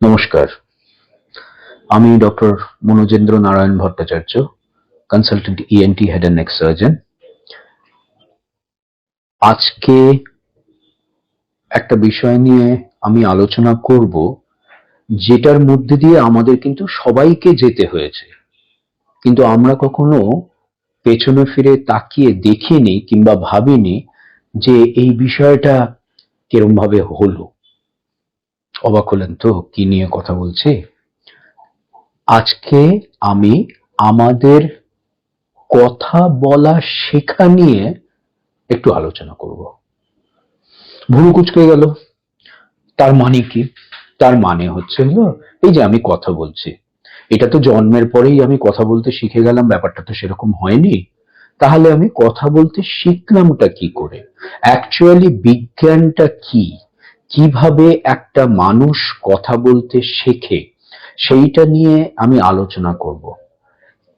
নমস্কার। আমি doctor Manojendra Narayan Bhattacharya consultant ENT head and neck surgeon আজকে একটা বিষয় নিয়ে আমি আলোচনা করব, যেটার মধ্যে দিয়ে আমাদের কিন্তু সবাইকে যেতে হয়েছে। কিন্তু আমরা কখনো পেছনে ফিরে তাকিয়ে দেখিনি কিংবা ভাবিনি যে এই বিষয়টা কিরম ভাবে হলো। অবাক হলেন, তো, কি নিয়ে কথা বলছি? আজকে আমি আমাদের কথা বলা শেখা নিয়ে একটু আলোচনা করব। ভুরু কুচকে গেল। তার মানে কি? তার মানে হচ্ছে এই যে আমি কথা বলছি, এটা তো জন্মের পরেই আমি কথা বলতে শিখে গেলাম, ব্যাপারটা তো সেরকম হয়নি। তাহলে আমি কথা বলতে শিখলামটা কি করে? অ্যাকচুয়ালি বিজ্ঞানটা কি? কীভাবে একটা মানুষ কথা বলতে শেখে, সেইটা নিয়ে আমি আলোচনা করব।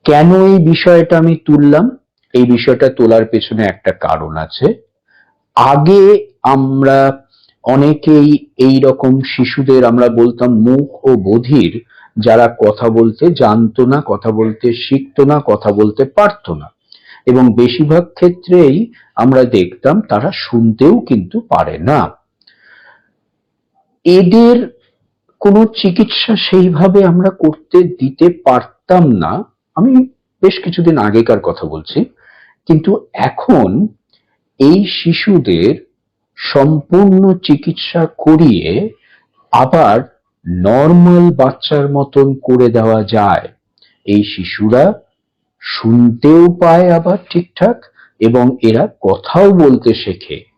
কেন এই বিষয়টা আমি তুললাম? এই বিষয়টা তোলার পেছনে একটা কারণ আছে। আগে আমরা অনেকেই এই রকম শিশুদের, আমরা বলতাম মুখ ও বধির, যারা কথা বলতে জানতো না, কথা বলতে শিখতো না, কথা বলতে পারতো না। এবং বেশিরভাগ ক্ষেত্রেই আমরা দেখতাম তারা শুনতেও কিন্তু পারে না। এদের কোনো চিকিৎসা সেইভাবে আমরা করতে দিতে পারতাম না। আমি বেশ কিছুদিন আগেকার কথা বলছি। কিন্তু এখন এই শিশুদের সম্পূর্ণ চিকিৎসা করিয়ে আবার নর্মাল বাচ্চার মতন করে দেওয়া যায়। এই শিশুরা শুনতেও পায় আবার ঠিকঠাক এবং এরা কথাও বলতে শেখে।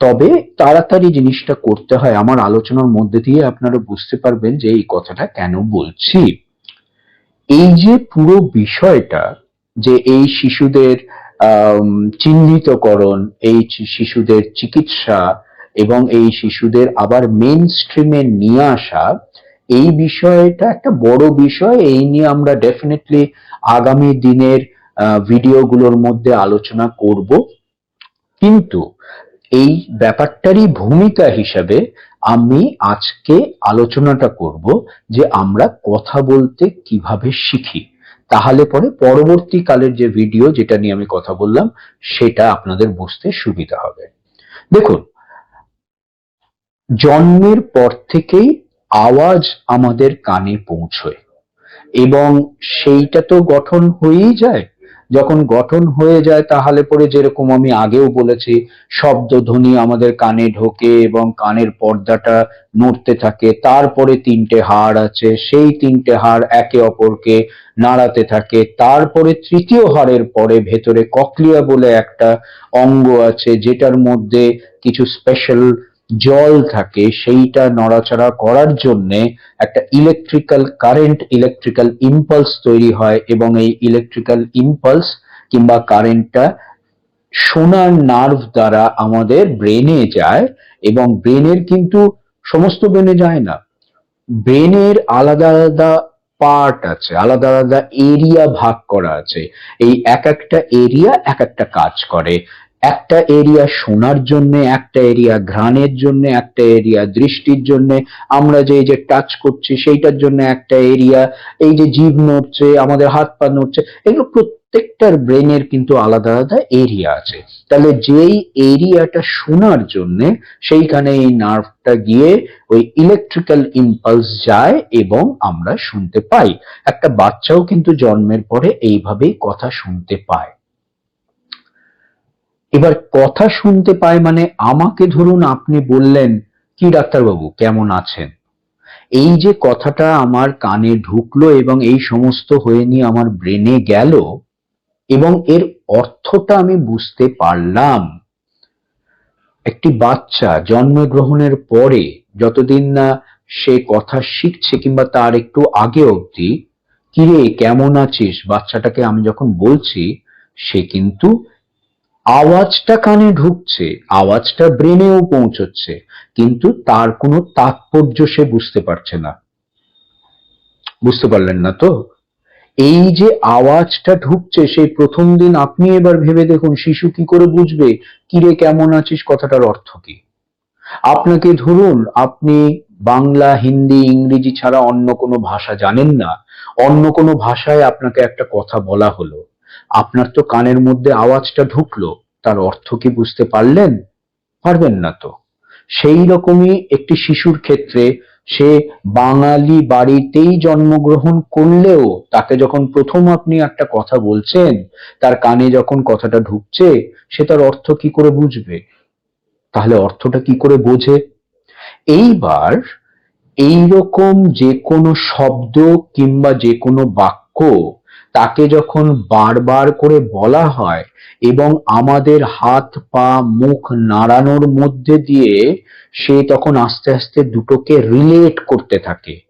তবে তাড়াতাড়ি জিনিসটা করতে হয়। আমার আলোচনার মধ্যে দিয়ে আপনারা বুঝতে পারবেন যে এই কথাটা কেন বলছি। এই যে পুরো বিষয়টা যে এই শিশুদের চিহ্নিতকরণ, এই শিশুদের চিকিৎসা এবং এই শিশুদের আবার মেন স্ট্রিমে নিয়ে আসা, এই বিষয়টা একটা বড় বিষয়। এই নিয়ে আমরা ডেফিনেটলি আগামী দিনের ভিডিওগুলোর মধ্যে আলোচনা করব। কিন্তু এই ব্যাপারটারই ভূমিকা হিসাবে আমি আজকে আলোচনাটা করব যে আমরা কথা বলতে কীভাবে শিখি। তাহলে পরে পরবর্তীকালের যে ভিডিও যেটা নিয়ে আমি কথা বললাম, সেটা আপনাদের বুঝতে সুবিধা হবে। দেখুন, জন্মের পর থেকেই আওয়াজ আমাদের কানে পৌঁছয় এবং সেইটা তো গঠন হয়েই যায়। যখন গঠন হয়ে যায় তাহলে পরে যেরকম আমি আগেও বলেছি, শব্দ ধ্বনি আমাদের কানে ঢোকে এবং কানের পর্দাটা নড়তে থাকে। তারপরে তিনটে হাড় আছে, সেই তিনটে হাড় একে অপরকে নাড়াতে থাকে। তারপরে তৃতীয় হাড়ের পরে ভেতরে ককলিয়া বলে একটা অঙ্গ আছে, যেটার মধ্যে কিছু স্পেশাল জল থাকে, সেইটা নড়াচড়া করার জন্য একটা ইলেকট্রিক্যাল কারেন্ট ইলেকট্রিক্যাল ইম্পালস তৈরি হয় এবং এই ইলেকট্রিক্যাল ইম্পালস কিংবা কারেন্টটা সোনার নার্ভ দ্বারা আমাদের ব্রেনে যায় এবং ব্রেনের কিন্তু সমস্ত ব্রেনে যায় না। ব্রেনের আলাদা আলাদা পার্ট আছে, আলাদা আলাদা এরিয়া ভাগ করা আছে। এই এক একটা এরিয়া এক একটা কাজ করে। একটা এরিয়া শোনার জন্য, একটা এরিয়া ঘ্রাণের জন্য, একটা এরিয়া দৃষ্টির জন্য, আমরা যে এই যে টাচ করছি, সেইটার জন্য একটা এরিয়া এই যে জিভ নড়ছে, আমাদের হাত পা নড়ছে, এগুলো প্রত্যেকটার ব্রেনের কিন্তু আলাদা আলাদা এরিয়া আছে। তাহলে যেই এরিয়াটা শোনার জন্য, সেইখানে এই নার্ভটা গিয়ে ওই ইলেকট্রিক্যাল ইম্পালস যায় এবং আমরা শুনতে পাই। একটা বাচ্চাও কিন্তু জন্মের পরে এইভাবেই কথা শুনতে পায়। এবার কথা শুনতে পায় মানে আমাকে ধরুন আপনি বললেন, কি ডাক্তারবাবু, কেমন আছেন? এই যে কথাটা আমার কানে ঢুকলো এবং এই সমস্ত হয়ে নিয়ে আমার ব্রেনে গেল, এবং এর অর্থটা আমি বুঝতে পারলাম। একটি বাচ্চা জন্মগ্রহণের পরে যতদিন না সে কথা শিখছে কিংবা তার একটু আগে অবধি, কিরে, কেমন আছিস? বাচ্চাটাকে আমি যখন বলছি, সে কিন্তু আওয়াজটা কানে ঢুকছে, আওয়াজটা ব্রেনেও পৌঁছচ্ছে, কিন্তু তার কোনো তাৎপর্য সে বুঝতে পারছে না। বুঝতে পারলেন না তো? এই যে আওয়াজটা ঢুকছে, সেই প্রথম দিন আপনি এবার ভেবে দেখুন, শিশু কি করে বুঝবে, কিরে কেমন আছিস, কথাটার অর্থ কি? আপনাকে ধরুন, আপনি বাংলা, হিন্দি, ইংরেজি ছাড়া অন্য কোনো ভাষা জানেন না, অন্য কোনো ভাষায় আপনাকে একটা কথা বলা হলো। আপনার তো কানের মধ্যে আওয়াজটা ঢুকলো, তার অর্থ কি বুঝতে পারলেন? পারবেন না তো। সেই রকমই একটি শিশুর ক্ষেত্রে সে বাঙালি বাড়িতেই জন্মগ্রহণ করলেও তাকে যখন প্রথম আপনি একটা কথা বলছেন, তার কানে যখন কথাটা ঢুকছে, সে তার অর্থ কি করে বুঝবে? তাহলে অর্থটা কি করে বোঝে? এইবার এইরকম যে কোনো শব্দ কিংবা যে কোনো বাক্য তাকে যখন বারবার করে বলা হয় এবং আমাদের হাত, পা, মুখ নাড়ানোর মধ্যে দিয়ে সে তখন আস্তে আস্তে দুটোকে রিলেট করতে থাকে।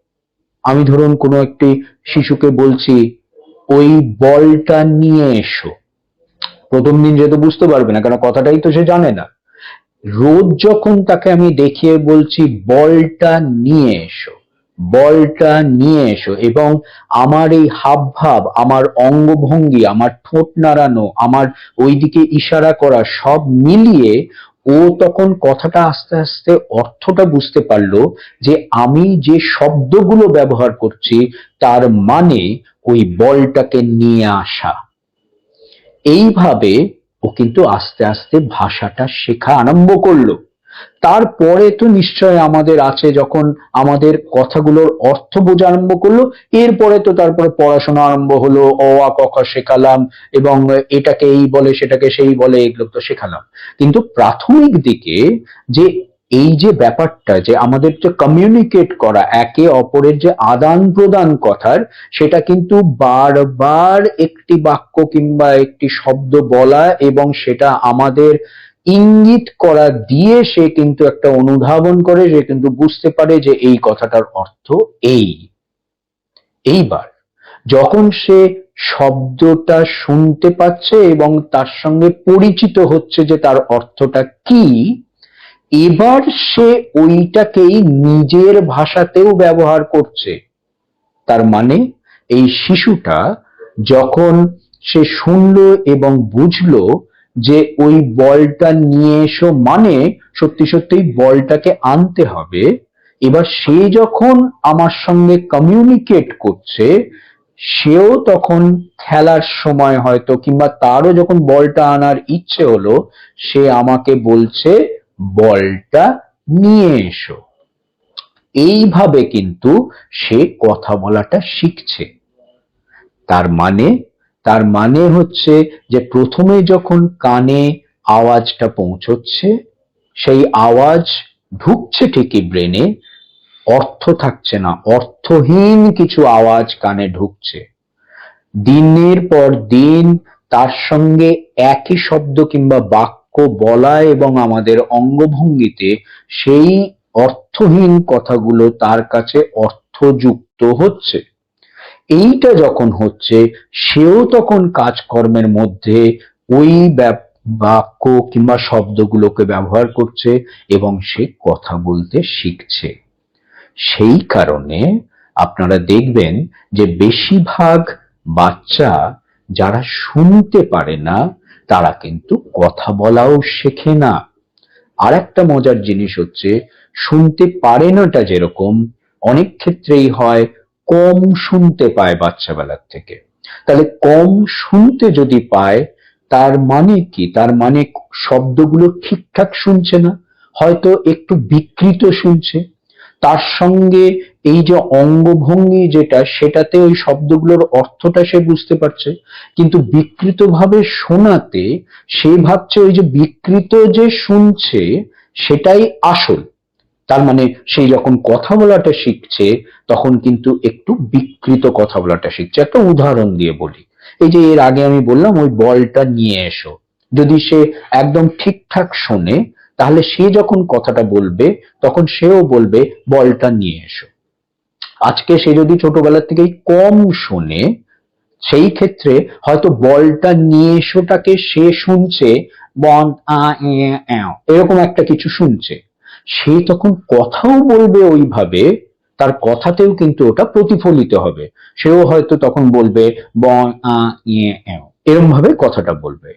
আমি ধরুন কোনো একটি শিশুকে বলছি, ওই বলটা নিয়ে এসো। প্রথম দিন যেহেতু বুঝতে পারবে না, কেন কথাটাই তো সে জানে না। রোজ যখন তাকে আমি দেখিয়ে বলছি, বলটা নিয়ে এসো। বলটা নিয়ে এসো এবং আমার এই হাবভাব, আমার অঙ্গভঙ্গি, আমার ঠোঁট নাড়ানো, আমার ওইদিকে ইশারা করা সব মিলিয়ে ও তখন কথাটা আস্তে আস্তে অর্থটা বুঝতে পারল যে আমি যে শব্দগুলো ব্যবহার করছি তার মানে ওই বলটাকে নিয়ে আসা। এইভাবে ও কিন্তু আস্তে আস্তে ভাষাটা শেখা আরম্ভ করল। তারপরে তো নিশ্চয় আমাদের আছে যখন আমাদের কথাগুলোর অর্থ বোঝা আরম্ভ করল, এরপরে তো তারপরে পড়াশোনা আরম্ভ হলো, অ, আ, ক, খ শেখালাম এবং এটাকে এই বলে, সেটাকে সেই বলে, এগুলো তো শেখালাম। কিন্তু প্রাথমিক দিকে যে এই যে ব্যাপারটা, যে আমাদের যে কমিউনিকেট করা, একে অপরের যে আদান প্রদান কথার, সেটা কিন্তু বারবার একটি বাক্য কিংবা একটি শব্দ বলা এবং সেটা আমাদের ইঙ্গিত করা দিয়ে সে কিন্তু একটা অনুধাবন করে, সে কিন্তু বুঝতে পারে যে এই কথাটার অর্থ এই। এইবার, যখন সে শব্দটা শুনতে পাচ্ছে এবং তার সঙ্গে পরিচিত হচ্ছে যে তার অর্থটা কি, এবার সে ওইটাকেই নিজের ভাষাতেও ব্যবহার করছে। তার মানে এই শিশুটা যখন সে শুনলো এবং বুঝলো যে ওই বলটা নিয়ে এসো মানে সত্যি সত্যি বলটাকে আনতে হবে। এবার সে যখন আমার সঙ্গে কমিউনিকেট করছে, সেও তখন খেলার সময় হয়তো কিংবা তারও যখন বলটা আনার ইচ্ছে হলো, সে আমাকে বলছে, বলটা নিয়ে এসো। এইভাবে কিন্তু সে কথা বলাটা শিখছে। তার মানে তার মানে হচ্ছে যে প্রথমে যখন কানে আওয়াজটা পৌঁছচ্ছে, সেই আওয়াজ ঢুকছে ঠিকই ব্রেনে, অর্থ থাকছে না, অর্থহীন কিছু আওয়াজ কানে ঢুকছে। দিনের পর দিন তার সঙ্গে একই শব্দ কিংবা বাক্য বলা এবং আমাদের অঙ্গভঙ্গিতে সেই অর্থহীন কথাগুলো তার কাছে অর্থযুক্ত হচ্ছে। এইটা যখন হচ্ছে, সেও তখন কাজকর্মের মধ্যে ওই বাক্য কিংবা শব্দগুলোকে ব্যবহার করছে এবং সে কথা বলতে শিখছে। সেই কারণে আপনারা দেখবেন যে বেশিরভাগ বাচ্চা যারা শুনতে পারে না, তারা কিন্তু কথা বলাও শেখে না। আর একটা মজার জিনিস হচ্ছে, শুনতে পারে নাটা যেরকম, অনেক ক্ষেত্রেই হয় কম শুনতে পায় বাচ্চা বেলার থেকে। তাহলে কম শুনতে যদি পায়, তার মানে কি? তার মানে শব্দগুলো ঠিকঠাক শুনছে না, হয়তো একটু বিকৃত শুনছে। তার সঙ্গে এই যে অঙ্গভঙ্গি যেটা, সেটাতে ওই শব্দগুলোর অর্থটা সে বুঝতে পারছে। কিন্তু বিকৃত ভাবে শোনাতে, সে ভাবছে ওই যে বিকৃত যে শুনছে, সেটাই আসল। তার মানে সেই যখন কথা বলাটা শিখছে, তখন কিন্তু একটু বিকৃত কথা বলাটা শিখছে। একটা উদাহরণ দিয়ে বলি। এই যে এর আগে আমি বললাম, ওই বলটা নিয়ে এসো। যদি সে একদম ঠিকঠাক শোনে, তাহলে সে যখন কথাটা বলবে, তখন সেও বলবে, বলটা নিয়ে এসো। আজকে সে যদি ছোটবেলা থেকেই কম শোনে, সেই ক্ষেত্রে হয়তো বলটা নিয়ে এসোটাকে সে শুনছে, বন এরকম একটা কিছু শুনছে। সে তখন কথাও বলবে ওইভাবে, তার কথাতেও কিন্তু ওটা প্রতিফলিত হবে। সেও হয়তো তখন বলবে, ব, আ ইয়ে এরম ভাবে কথাটা বলবে।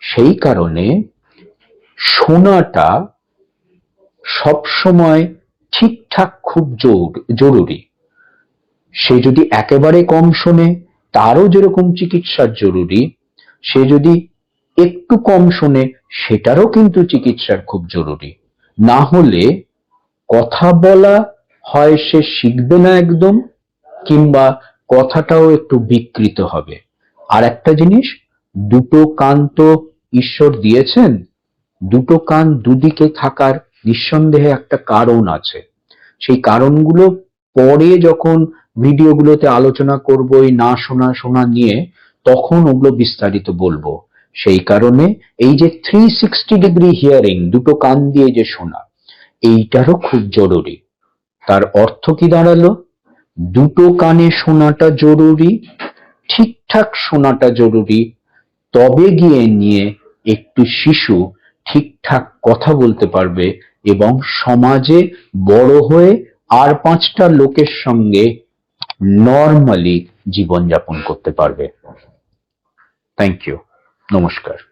সেই কারণে শোনাটা সব সময় ঠিকঠাক খুব জোর- জরুরি। সে যদি একেবারে কম শোনে, তারও যেরকম চিকিৎসার জরুরি, সে যদি একটু কম শোনে, সেটারও কিন্তু চিকিৎসার খুব জরুরি। না হলে কথা বলা হয় সে শিখবে না একদম, কিংবা কথাটাও একটু বিকৃত হবে। আর একটা জিনিস, দুটো কান তো ঈশ্বর দিয়েছেন, দুটো কান দুদিকে থাকার নিঃসন্দেহে একটা কারণ আছে। সেই কারণগুলো পরে যখন ভিডিওগুলোতে আলোচনা করব, এই না শোনা শোনা নিয়ে, তখন ওগুলো বিস্তারিত বলব। সেই কারণে এই যে থ্রি সিক্সটি ডিগ্রি হিয়ারিং দুটো কান দিয়ে যে শোনা, এইটারও খুব জরুরি। তার অর্থ কি দাঁড়াল? দুটো কানে শোনাটা জরুরি, ঠিকঠাক শোনাটা জরুরি, তবে গিয়ে নিয়ে একটু শিশু ঠিকঠাক কথা বলতে পারবে এবং সমাজে বড় হয়ে আর পাঁচটা লোকের সঙ্গে নর্মালি জীবনযাপন করতে পারবে। থ্যাংক ইউ নমস্কার।